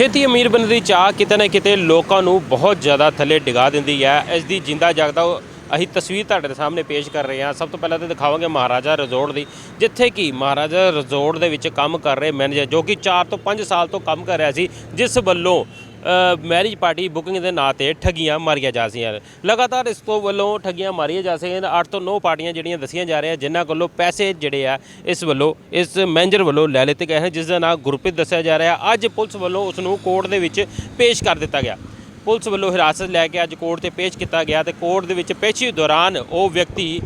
ਛੇਤੀ ਅਮੀਰ ਬਣਨ ਦੀ ਚਾਹ ਕਿਤੇ ਨਾ ਕਿਤੇ ਲੋਕਾਂ ਨੂੰ ਬਹੁਤ ਜ਼ਿਆਦਾ ਥੱਲੇ ਡਿਗਾ ਦਿੰਦੀ ਹੈ। ਇਸ ਦੀ ਜਿੰਦਾ ਜਾਗਦਾ ਉਹ ਅਸੀਂ ਤਸਵੀਰ ਤੁਹਾਡੇ ਦੇ ਸਾਹਮਣੇ ਪੇਸ਼ ਕਰ ਰਹੇ ਹਾਂ। ਸਭ ਤੋਂ ਪਹਿਲਾਂ ਤਾਂ ਦਿਖਾਵਾਂਗੇ ਮਹਾਰਾਜਾ ਰਿਜ਼ੋਰਟ ਦੀ, ਜਿੱਥੇ ਕਿ ਮਹਾਰਾਜਾ ਰਿਜ਼ੋਰਟ ਦੇ ਵਿੱਚ ਕੰਮ ਕਰ ਰਹੇ ਮੈਨੇਜਰ ਜੋ ਕਿ 4 ਤੋਂ 5 ਸਾਲ ਤੋਂ ਕੰਮ ਕਰ ਰਿਹਾ ਸੀ, ਜਿਸ ਵੱਲੋਂ ਮੈਰਿਜ ਪਾਰਟੀ ਬੁਕਿੰਗ ਦੇ ਨਾਂ ਤੇ ਠੱਗੀਆਂ ਮਾਰੀਆਂ ਜਾ ਰਹੀਆਂ ਹਨ ਲਗਾਤਾਰ ਇਸ ਤੋਂ ਵੱਲੋਂ ਠੱਗੀਆਂ ਮਾਰੀਆਂ ਜਾ ਰਹੀਆਂ ਹਨ 8 ਤੋਂ 9 ਪਾਰਟੀਆਂ ਜਿਹੜੀਆਂ ਦੱਸੀਆਂ ਜਾ ਰਹੀਆਂ, ਜਿਨ੍ਹਾਂ ਕੋਲੋਂ ਪੈਸੇ ਜਿਹੜੇ ਆ, ਇਸ ਵੱਲੋਂ, ਇਸ ਮੈਨੇਜਰ ਵੱਲੋਂ ਲੈ ਲਿੱਤੇ ਗਏ ਹਨ, ਜਿਸ ਦਾ ਨਾਂ ਗੁਰਪ੍ਰੀਤ ਦੱਸਿਆ ਜਾ ਰਿਹਾ। ਅੱਜ ਪੁਲਿਸ ਵੱਲੋਂ ਉਸ ਨੂੰ ਕੋਰਟ ਦੇ ਵਿੱਚ ਪੇਸ਼ ਕਰ ਦਿੱਤਾ ਗਿਆ। ਪੁਲਿਸ ਵੱਲੋਂ ਹਿਰਾਸਤ ਲੈ ਕੇ ਅੱਜ ਕੋਰਟ ਤੇ ਪੇਸ਼ ਕੀਤਾ ਗਿਆ ਤੇ ਕੋਰਟ ਦੇ ਵਿੱਚ ਪੇਸ਼ੀ ਦੌਰਾਨ ਉਹ ਵਿਅਕਤੀ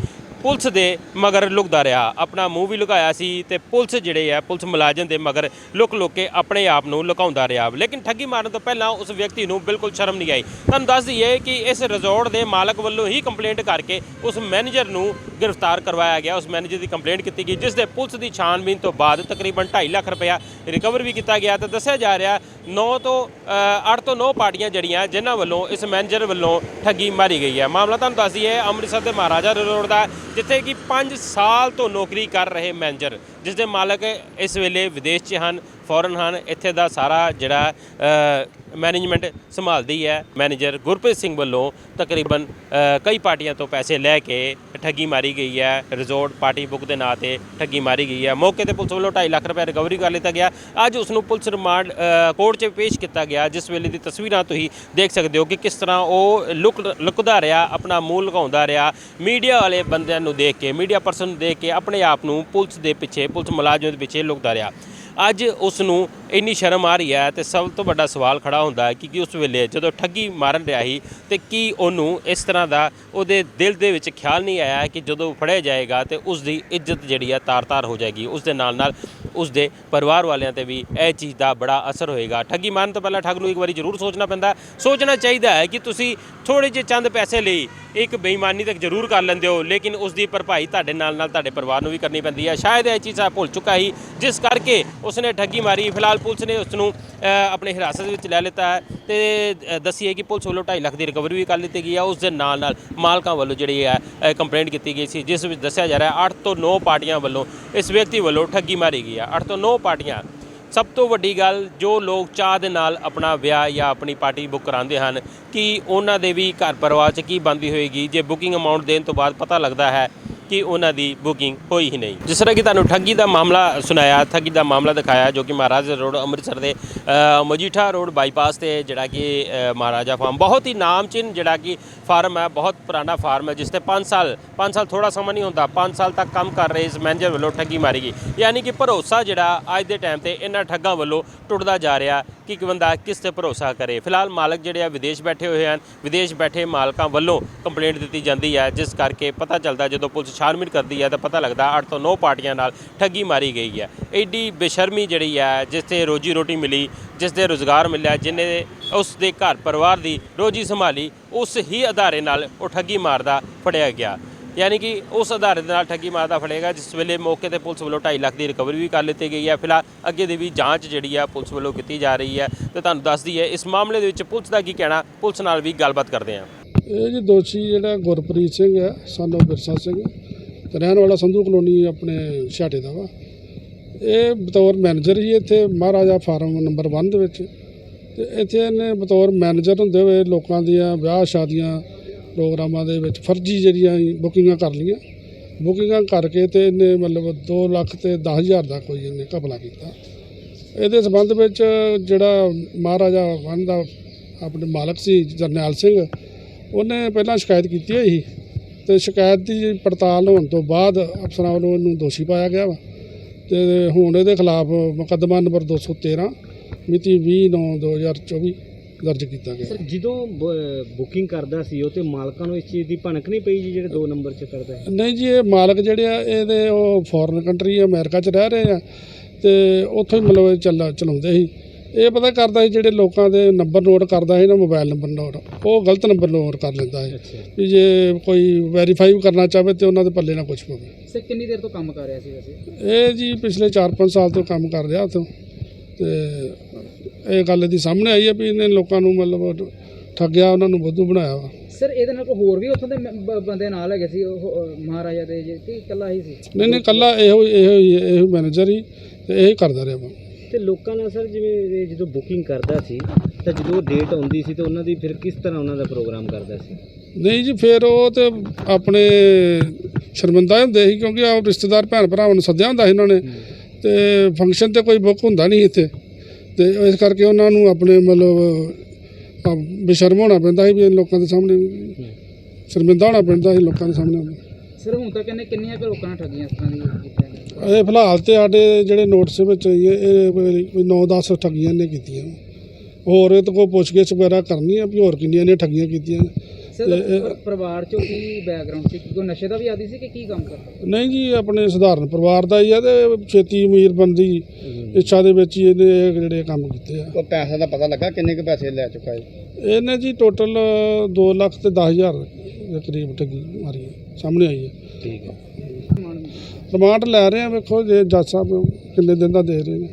ਪੁਲਿਸ ਦੇ ਮਗਰ ਲੁਕਦਾ ਰਿਹਾ। ਆਪਣਾ ਮੂੰਹ ਵੀ ਲੁਕਾਇਆ ਸੀ ਤੇ ਪੁਲਿਸ ਜਿਹੜੇ ਆ, ਪੁਲਿਸ ਮੁਲਾਜ਼ਮ ਦੇ ਮਗਰ ਲੁਕ ਲੁਕ ਕੇ ਆਪਣੇ ਆਪ ਨੂੰ ਲੁਕਾਉਂਦਾ ਰਿਹਾ। ਲੇਕਿਨ ਠੱਗੀ ਮਾਰਨ ਤੋਂ ਪਹਿਲਾਂ ਉਸ ਵਿਅਕਤੀ ਨੂੰ ਬਿਲਕੁਲ ਸ਼ਰਮ ਨਹੀਂ ਆਈ। ਤੁਹਾਨੂੰ ਦੱਸ ਦਈਏ ਕਿ ਇਸ ਰਿਜ਼ੋਰਟ ਦੇ ਮਾਲਕ ਵੱਲੋਂ ਹੀ ਕੰਪਲੇਂਟ ਕਰਕੇ ਉਸ ਮੈਨੇਜਰ ਨੂੰ ਗ੍ਰਿਫਤਾਰ ਕਰਵਾਇਆ ਗਿਆ। ਉਸ ਮੈਨੇਜਰ ਦੀ ਕੰਪਲੇਂਟ ਕੀਤੀ ਗਈ, ਜਿਸ ਦੇ ਪੁਲਿਸ ਦੀ ਛਾਣਬੀਨ ਤੋਂ ਬਾਅਦ ਤਕਰੀਬਨ 2.5 ਲੱਖ ਰੁਪਇਆ ਰਿਕਵਰ ਵੀ ਕੀਤਾ ਗਿਆ। ਤੇ ਦੱਸਿਆ ਜਾ ਰਿਹਾ 9 ਤੋਂ 8 ਤੋਂ 9 ਪਾਰਟੀਆਂ ਜਿਹੜੀਆਂ, ਜਿਨ੍ਹਾਂ ਵੱਲੋਂ ਇਸ ਮੈਨੇਜਰ ਵੱਲੋਂ ਠੱਗੀ ਮਾਰੀ ਗਈ ਹੈ। ਮਾਮਲਾ ਤੁਹਾਨੂੰ ਦੱਸ ਦਈਏ, ਅੰਮ੍ਰਿਤਸਰ ਦੇ ਮਹਾਰਾਜਾ ਰਿਜ਼ੋਰਟ ਦਾ ਜਿੱਥੇ ਕਿ 5 ਸਾਲ ਤੋਂ ਨੌਕਰੀ ਕਰ ਰਹੇ ਮੈਨੇਜਰ ਜਿਸ ਦੇ ਮਾਲਕ ਇਸ ਵੇਲੇ ਵਿਦੇਸ਼ 'ਚ ਹਨ, ਫੋਰਨ ਹਨ। ਇੱਥੇ ਦਾ ਸਾਰਾ ਜਿਹੜਾ ਮੈਨੇਜਮੈਂਟ ਸੰਭਾਲਦੀ ਹੈ। ਮੈਨੇਜਰ ਗੁਰਪ੍ਰੀਤ ਸਿੰਘ ਵੱਲੋਂ ਤਕਰੀਬਨ ਕਈ ਪਾਰਟੀਆਂ ਤੋਂ ਪੈਸੇ ਲੈ ਕੇ ਠੱਗੀ ਮਾਰੀ ਗਈ ਹੈ। ਰਿਜ਼ੋਰਟ ਪਾਰਟੀ ਬੁੱਕ ਦੇ ਨਾਂ ਤੇ ਠੱਗੀ ਮਾਰੀ ਗਈ ਹੈ। ਮੌਕੇ ਤੇ ਪੁਲਿਸ ਵੱਲੋਂ 2.5 ਲੱਖ ਰੁਪਏ ਰਿਕਵਰੀ ਕਰ ਲਿੱਤਾ ਗਿਆ। ਅੱਜ ਉਸ ਨੂੰ ਪੁਲਿਸ ਰਿਮਾਂਡ ਕੋਰਟ 'ਚ ਪੇਸ਼ ਕੀਤਾ ਗਿਆ, ਜਿਸ ਵੇਲੇ ਦੀ ਤਸਵੀਰਾਂ ਤੁਸੀਂ ਦੇਖ ਸਕਦੇ ਹੋ ਕਿ ਕਿਸ ਤਰ੍ਹਾਂ ਉਹ ਲੁਕ, ਲੁਕਦਾ ਰਿਹਾ, ਆਪਣਾ ਮੂੰਹ ਲਗਾਉਂਦਾ ਰਿਹਾ। ਮੀਡੀਆ ਵਾਲੇ ਬੰਦਿਆਂ ਨੂੰ ਦੇਖ ਕੇ, ਮੀਡੀਆ ਪਰਸਨ ਨੂੰ ਦੇਖ ਕੇ ਆਪਣੇ ਆਪ ਨੂੰ ਪੁਲਿਸ ਦੇ ਪਿੱਛੇ, ਪੁਲਿਸ ਮੁਲਾਜ਼ਮ ਦੇ ਪਿੱਛੇ ਲੁਕਦਾ ਰਿਹਾ। ਅੱਜ ਉਸ ਨੂੰ ਇੰਨੀ ਸ਼ਰਮ ਆ ਰਹੀ ਹੈ ਤੇ ਸਭ ਤੋਂ ਵੱਡਾ ਸਵਾਲ ਖੜਾ ਹੁੰਦਾ ਹੈ ਕਿ ਕਿ ਉਸ ਵੇਲੇ ਜਦੋਂ ਠੱਗੀ ਮਾਰਨ ਰਿਹਾ ਸੀ ਤੇ ਕੀ ਉਹਨੂੰ ਇਸ ਤਰ੍ਹਾਂ ਦਾ ਉਹਦੇ ਦਿਲ ਦੇ ਵਿੱਚ ਖਿਆਲ ਨਹੀਂ ਆਇਆ ਕਿ ਜਦੋਂ ਫੜਿਆ ਜਾਏਗਾ ਤੇ ਉਸ ਦੀ ਇੱਜ਼ਤ ਜਿਹੜੀ ਹੈ ਤਾਰ-ਤਾਰ ਹੋ ਜਾਏਗੀ ਉਸ ਦੇ ਨਾਲ ਨਾਲ ਉਸ ਦੇ ਪਰਿਵਾਰ ਵਾਲਿਆਂ ਤੇ ਵੀ ਇਹ ਚੀਜ਼ ਦਾ ਬੜਾ ਅਸਰ ਹੋਏਗਾ। ਠੱਗੀ ਮਾਰਨ ਤੋਂ ਪਹਿਲਾਂ ਠੱਗ ਨੂੰ ਇੱਕ ਵਾਰੀ ਜ਼ਰੂਰ ਸੋਚਣਾ ਪੈਂਦਾ ਸੋਚਣਾ ਚਾਹੀਦਾ ਹੈ ਕਿ ਤੁਸੀਂ ਥੋੜੇ ਜਿਹੇ ਚੰਦ ਪੈਸੇ ਲਈ ਇੱਕ ਬੇਈਮਾਨੀ ਤੱਕ ਜ਼ਰੂਰ ਕਰ ਲੈਂਦੇ ਹੋ ਲੇਕਿਨ ਉਸ ਦੀ ਭਰਪਾਈ ਤੁਹਾਡੇ ਨਾਲ ਨਾਲ ਤੁਹਾਡੇ ਪਰਿਵਾਰ ਨੂੰ ਵੀ ਕਰਨੀ ਪੈਂਦੀ ਹੈ। ਸ਼ਾਇਦ ਇਹ ਚੀਜ਼ ਆ ਭੁੱਲ ਚੁੱਕਾ ਹੀ ਜਿਸ ਕਰਕੇ ਉਸਨੇ ਠੱਗੀ ਮਾਰੀ। ਫਿਲਹਾਲ ਪੁਲਿਸ ਨੇ ਉਸ ਨੂੰ ਆਪਣੇ ਹਿਰਾਸਤ ਵਿੱਚ ਲੈ ਲਿੱਤਾ ਹੈ ਤੇ ਅ, ਦੱਸੀਏ ਕਿ ਪੁਲਿਸ ਵੱਲੋਂ 2.5 ਲੱਖ ਦੀ ਰਿਕਵਰੀ ਵੀ ਕਰ ਲਿੱਤੀ ਗਈ ਹੈ। ਉਸ ਦੇ ਨਾਲ ਨਾਲ ਮਾਲਕਾਂ ਵੱਲੋਂ ਜਿਹੜੀ ਹੈ ਕੰਪਲੇਂਟ ਕੀਤੀ ਗਈ ਸੀ ਜਿਸ ਵਿੱਚ ਦੱਸਿਆ ਜਾ ਰਿਹਾ ਹੈ 8 ਤੋਂ 9 ਪਾਰਟੀਆਂ ਵੱਲੋਂ ਇਸ ਵਿਅਕਤੀ ਵੱਲੋਂ ਠੱਗੀ ਮਾਰੀ ਗਈ ਹੈ। 8 ਤੋਂ 9 ਪਾਰਟੀਆਂ ਸਭ ਤੋਂ ਵੱਡੀ ਗੱਲ ਜੋ ਲੋਕ ਚਾਹ ਦੇ ਨਾਲ ਆਪਣਾ ਵਿਆਹ ਜਾਂ ਆਪਣੀ ਪਾਰਟੀ ਬੁੱਕ ਕਰਾਉਂਦੇ ਹਨ, ਕਿ ਉਹਨਾਂ ਦੇ ਵੀ ਘਰ ਪਰਿਵਾਰ 'ਚ ਕੀ ਬੰਦੀ ਹੋਏਗੀ? ਜੇ ਬੁਕਿੰਗ ਅਮਾਉਂਟ ਦੇਣ ਤੋਂ ਬਾਅਦ ਪਤਾ ਲੱਗਦਾ ਹੈ ਕਿ ਉਹਨਾਂ ਦੀ ਬੁਕਿੰਗ ਹੋਈ ਹੀ ਨਹੀਂ। ਜਿਸ ਤਰ੍ਹਾਂ ਕਿ ਤੁਹਾਨੂੰ ਠੱਗੀ ਦਾ ਮਾਮਲਾ ਸੁਣਾਇਆ, ਠੱਗੀ ਦਾ ਮਾਮਲਾ ਦਿਖਾਇਆ, ਜੋ ਕਿ ਮਹਾਰਾਜਾ ਰੋਡ ਅੰਮ੍ਰਿਤਸਰ ਦੇ ਮਜੀਠਾ ਰੋਡ ਬਾਈਪਾਸ ਤੇ ਜਿਹੜਾ ਕਿ ਮਹਾਰਾਜਾ ਫਾਰਮ ਬਹੁਤ ਹੀ ਨਾਮਚੀਨ ਜਿਹੜਾ ਕਿ ਫਾਰਮ ਹੈ, ਬਹੁਤ ਪੁਰਾਣਾ ਫਾਰਮ ਹੈ, ਜਿਸ ਤੇ 5 ਸਾਲ 5 ਸਾਲ ਥੋੜਾ ਸਮਾਂ ਨਹੀਂ ਹੁੰਦਾ 5 ਸਾਲ ਤੱਕ ਕੰਮ ਕਰ ਰਹੇ ਇਸ ਮੈਨੇਜਰ ਵੱਲੋਂ ਠੱਗੀ ਮਾਰੀ ਗਈ। ਯਾਨੀ ਕਿ ਭਰੋਸਾ ਜਿਹੜਾ ਅੱਜ ਦੇ ਟਾਈਮ ਤੇ ਇਹਨਾਂ ਠੱਗਾਂ ਵੱਲੋਂ ਟੁੱਟਦਾ ਜਾ ਰਿਹਾ ਕਿ ਇੱਕ ਬੰਦਾ ਕਿਸ ਤੇ ਭਰੋਸਾ ਕਰੇ। ਫਿਲਹਾਲ ਮਾਲਕ ਜਿਹੜੇ ਆ ਵਿਦੇਸ਼ ਬੈਠੇ ਹੋਏ ਹਨ, ਵਿਦੇਸ਼ ਬੈਠੇ ਮਾਲਕਾਂ ਵੱਲੋਂ ਕੰਪਲੇਂਟ ਦਿੱਤੀ ਜਾਂਦੀ ਹੈ, ਜਿਸ ਕਰਕੇ ਪਤਾ ਚੱਲਦਾ ਜਦੋਂ ਪੁਲਿਸ ਛਾਣਬੀਣ ਕਰਦੀ ਹੈ ਤਾਂ ਪਤਾ ਲੱਗਦਾ 8 ਤੋਂ 9 ਪਾਰਟੀਆਂ ਨਾਲ ਠੱਗੀ ਮਾਰੀ ਗਈ ਹੈ। ਐਡੀ ਬੇਸ਼ਰਮੀ ਜਿਹੜੀ ਹੈ, ਜਿਸ ਤੇ ਰੋਜੀ ਰੋਟੀ ਮਿਲੀ, ਜਿਸ ਦੇ ਰੋਜ਼ਗਾਰ ਮਿਲਿਆ ਜਿਹਨੇ ਉਸ ਦੇ ਘਰ ਪਰਿਵਾਰ ਦੀ ਰੋਜੀ ਸੰਭਾਲੀ, ਉਸ ਹੀ ਅਧਾਰੇ ਨਾਲ ਉਹ ਠੱਗੀ ਮਾਰਦਾ ਫੜਿਆ ਗਿਆ। ਯਾਨੀ ਕਿ ਉਸ ਆਧਾਰ ਦੇ ਨਾਲ ਠੱਗੀ ਮਾਰਦਾ ਫੜੇਗਾ ਜਿਸ ਵੇਲੇ ਮੌਕੇ ਤੇ ਪੁਲਿਸ ਵੱਲੋਂ 2.5 ਲੱਖ ਦੀ ਰਿਕਵਰੀ ਵੀ ਕਰ ਲਿੱਤੀ ਗਈ ਹੈ। ਫਿਲਹਾਲ ਅੱਗੇ ਦੀ ਵੀ ਜਾਂਚ ਜਿਹੜੀ ਹੈ, ਪੁਲਿਸ ਵੱਲੋਂ ਕੀਤੀ ਜਾ ਰਹੀ ਹੈ ਤੇ ਤੁਹਾਨੂੰ ਦੱਸਦੀ ਹੈ, ਇਸ ਮਾਮਲੇ ਦੇ ਵਿੱਚ ਪੁਲਿਸ ਦਾ ਕੀ ਕਹਿਣਾ, ਪੁਲਿਸ ਨਾਲ ਵੀ ਗੱਲਬਾਤ ਕਰਦੇ ਹਾਂ। ਇਹ ਜੀ ਦੋਸ਼ੀ ਜਿਹੜਾ ਗੁਰਪ੍ਰੀਤ ਸਿੰਘ ਹੈ, ਸਾਨੂੰ ਬਿਰਸਾ ਸਿੰਘ। ਤੇ ਰਹਿਣ ਵਾਲਾ ਸੰਧੂ ਕਲੋਨੀ ਆਪਣੇ ਛਾਟੇ ਦਾ ਵਾ। ਇਹ ਬਤੌਰ ਮੈਨੇਜਰ ਹੀ ਇੱਥੇ, ਮਹਾਰਾਜਾ ਫਾਰਮ ਨੰਬਰ 1 ਦੇ ਵਿੱਚ। ਤੇ ਇੱਥੇ ਇਹਨੇ ਬਤੌਰ ਮੈਨੇਜਰ ਹੁੰਦੇ ਹੋਏ ਲੋਕਾਂ ਦੀਆਂ ਵਿਆਹ ਸ਼ਾਦੀਆਂ, ਪ੍ਰੋਗਰਾਮਾਂ ਦੇ ਵਿੱਚ ਫਰਜ਼ੀ ਜਿਹੜੀਆਂ ਬੁਕਿੰਗਾਂ ਕਰ ਲਈਆਂ। ਬੁਕਿੰਗਾਂ ਕਰਕੇ ਤੇ ਇਹਨੇ ਮਤਲਬ 2 ਲੱਖ ਤੇ 10000 ਦਾ ਕੋਈ ਇਹਨੇ ਘਪਲਾ ਕੀਤਾ। ਇਹਦੇ ਸਬੰਧ ਵਿੱਚ ਜਿਹੜਾ ਮਹਾਰਾਜਾ ਵਨ ਦਾ ਆਪਣੇ ਮਾਲਕ ਸੀ, ਜਰਨੈਲ ਸਿੰਘ, ਉਹਨੇ ਪਹਿਲਾਂ ਸ਼ਿਕਾਇਤ ਕੀਤੀ ਹੋਈ ਸੀ। ਤੇ ਸ਼ਿਕਾਇਤ ਦੀ ਪੜਤਾਲ ਹੋਣ ਤੋਂ ਬਾਅਦ ਅਫਸਰਾਂ ਵੱਲੋਂ ਇਹਨੂੰ ਦੋਸ਼ੀ ਪਾਇਆ ਗਿਆ ਵਾ। ਤੇ ਹੁਣ ਇਹਦੇ ਖਿਲਾਫ ਮੁਕੱਦਮਾ ਨੰਬਰ 213 ਮਿਤੀ 20/9/2024 ਦਰਜ ਕੀਤਾ ਗਿਆ। ਸਰ ਜਦੋਂ ਬੁਕਿੰਗ ਕਰਦਾ ਸੀ ਉਹ ਤੇ ਮਾਲਕਾਂ ਨੂੰ ਇਸ ਚੀਜ਼ ਦੀ ਭਣਕ ਨਹੀਂ ਪਈ ਜੀ ਜਿਹੜੇ 2 ਨੰਬਰ 'ਚ ਕਰਦਾ ਹੈ ਨਹੀਂ ਜੀ ਇਹ ਮਾਲਕ ਜਿਹੜੇ ਆ ਇਹਦੇ ਉਹ ਫੋਰਨ ਕੰਟਰੀ ਅਮਰੀਕਾ 'ਚ ਰਹਿ ਰਹੇ ਆ ਤੇ ਉੱਥੋਂ ਹੀ ਮਤਲਬ ਚੱਲ ਚਲਾਉਂਦੇ ਸੀ। ਇਹ ਪਤਾ ਕਰਦਾ ਸੀ ਜਿਹੜੇ ਲੋਕਾਂ ਦੇ ਨੰਬਰ ਨੋਟ ਕਰਦਾ ਸੀ ਨਾ ਮੋਬਾਈਲ ਨੰਬਰ ਨੋਟ ਉਹ ਗਲਤ ਨੰਬਰ ਨੋਟ ਕਰ ਲੈਂਦਾ ਹੈ ਵੀ ਜੇ ਕੋਈ ਵੈਰੀਫਾਈ ਕਰਨਾ ਚਾਹਵੇ ਤੇ ਉਹਨਾਂ ਦੇ ਪੱਲੇ ਨਾ ਕੁਝ ਪਵੇ। ਕਿੰਨੀ ਦੇਰ ਤੋਂ ਕੰਮ ਕਰ ਰਿਹਾ ਸੀ ਵੈਸੇ? ਇਹ ਜੀ ਪਿਛਲੇ 4-5 ਸਾਲ ਤੋਂ ਕੰਮ ਕਰ ਰਿਹਾ ਉੱਥੋਂ। ਤੇ ਇਹ ਗੱਲ ਦੀ ਸਾਹਮਣੇ ਆਈ ਹੈ ਵੀ ਇਹਨੇ ਲੋਕਾਂ ਨੂੰ ਮਤਲਬ ਠੱਗਿਆ ਉਹਨਾਂ ਨੂੰ ਬੁੱਧੂ ਬਣਾਇਆ ਵਾ। ਸਰ ਇਹਦੇ ਨਾਲ ਕੋਈ ਹੋਰ ਵੀ ਉੱਥੋਂ ਦੇ ਬੰਦੇ ਨਾਲ ਹੈਗੇ ਸੀ? ਉਹ ਮਹਾਰਾਜਾ ਦੇ ਜੀ ਕਿ ਇਕੱਲਾ ਹੀ ਸੀ? ਨਹੀਂ ਨਹੀਂ ਕੱਲਾ ਇਹੋ ਇਹੋ ਹੀ- ਇਹੋ ਮੈਨੇਜਰ ਹੀ ਤੇ ਇਹੀ ਕਰਦਾ ਰਿਹਾ ਵਾ। ਤੇ ਲੋਕਾਂ ਨਾਲ ਸਰ ਜਿਵੇਂ ਇਹ ਜਦੋਂ ਬੁਕਿੰਗ ਕਰਦਾ ਸੀ ਤਾਂ ਜਦੋਂ ਡੇਟ ਆਉਂਦੀ ਸੀ ਤਾਂ ਉਹਨਾਂ ਦੀ ਫਿਰ ਕਿਸ ਤਰ੍ਹਾਂ ਉਹਨਾਂ ਦਾ ਪ੍ਰੋਗਰਾਮ ਕਰਦਾ ਸੀ? ਨਹੀਂ ਜੀ ਫਿਰ ਉਹ ਤੇ ਆਪਣੇ ਸ਼ਰਮਿੰਦਾ ਹੁੰਦੇ ਸੀ ਕਿਉਂਕਿ ਆ ਰਿਸ਼ਤੇਦਾਰ ਭੈਣ ਭਰਾਵਾਂ ਨੂੰ ਸੱਦਿਆ ਹੁੰਦਾ ਸੀ ਇਹਨਾਂ ਨੇ। ਤੇ ਫੰਕਸ਼ਨ ਤੇ ਕੋਈ ਬੁੱਕ ਹੁੰਦਾ ਨਹੀਂ ਇੱਥੇ। ਤੇ ਇਸ ਕਰਕੇ ਉਹਨਾਂ ਨੂੰ ਆਪਣੇ ਮਤਲਬ ਆ ਬੇਸ਼ਰਮ ਹੋਣਾ ਪੈਂਦਾ ਸੀ ਵੀ ਲੋਕਾਂ ਦੇ ਸਾਹਮਣੇ ਸ਼ਰਮਿੰਦਾ ਹੋਣਾ ਪੈਂਦਾ ਸੀ ਲੋਕਾਂ ਦੇ ਸਾਹਮਣੇ। ਸਰ ਹੁਣ ਤੱਕ ਇਹਨੇ ਕਿੰਨੀਆਂ ਕੁ ਲੋਕਾਂ ਨਾਲ ਠੱਗੀਆਂ ਇਸ ਤਰ੍ਹਾਂ ਦੀਆਂ ਇਹ ਫਿਲਹਾਲ ਤੇ ਸਾਡੇ ਜਿਹੜੇ ਨੋਟਿਸ ਵਿੱਚ ਆਈ ਹੈ, ਇਹ ਕੋਈ 9-10 ਠੱਗੀਆਂ ਨੇ ਕੀਤੀਆਂ। ਹੋਰ ਇਹ ਤੋਂ ਕੋਈ ਪੁੱਛਗਿੱਛ ਵਗੈਰਾ ਕਰਨੀ ਆ ਵੀ ਹੋਰ ਕਿੰਨੀਆਂ ਨੇ ਠੱਗੀਆਂ ਕੀਤੀਆਂ। ਸਰ ਪਰਿਵਾਰ ਚੋਂ ਕੀ ਬੈਕਗ੍ਰਾਉਂਡ ਸੀ? ਕੋਈ ਨਸ਼ੇ ਦਾ ਵੀ ਆਦੀ ਸੀ ਕਿ ਕੀ ਕੰਮ ਕਰਦਾ? ਨਹੀਂ ਜੀ ਆਪਣੇ ਸਧਾਰਨ ਪਰਿਵਾਰ ਦਾ ਹੀ ਆ ਤੇ ਛੇਤੀ ਅਮੀਰ ਬੰਦੀ ਇੱਛਾ ਦੇ ਵਿੱਚ ਹੀ ਇਹਨੇ ਇਹ ਜਿਹੜੇ ਕੰਮ ਕੀਤੇ ਆ। ਉਹ ਪੈਸੇ ਦਾ ਪਤਾ ਲੱਗਾ ਕਿੰਨੇ ਕੁ ਪੈਸੇ ਲੈ ਚੁੱਕਾ ਹੈ? ਇਹਨੇ ਜੀ ਟੋਟਲ 2 ਲੱਖ ਤੇ 10000 ਦੇ ਕਰੀਬ ਠੱਗੀ ਮਾਰੀ ਹੈ, ਸਾਹਮਣੇ ਆਈ ਹੈ। ਠੀਕ ਹੈ। ਰਿਮਾਂਡ ਲੈ ਰਹੇ ਆ ਵੇਖੋ ਜੇ ਜੱਜ ਸਾਹਿਬ ਕਿੰਨੇ ਦਿਨ ਦਾ ਦੇ ਰਹੇ ਨੇ।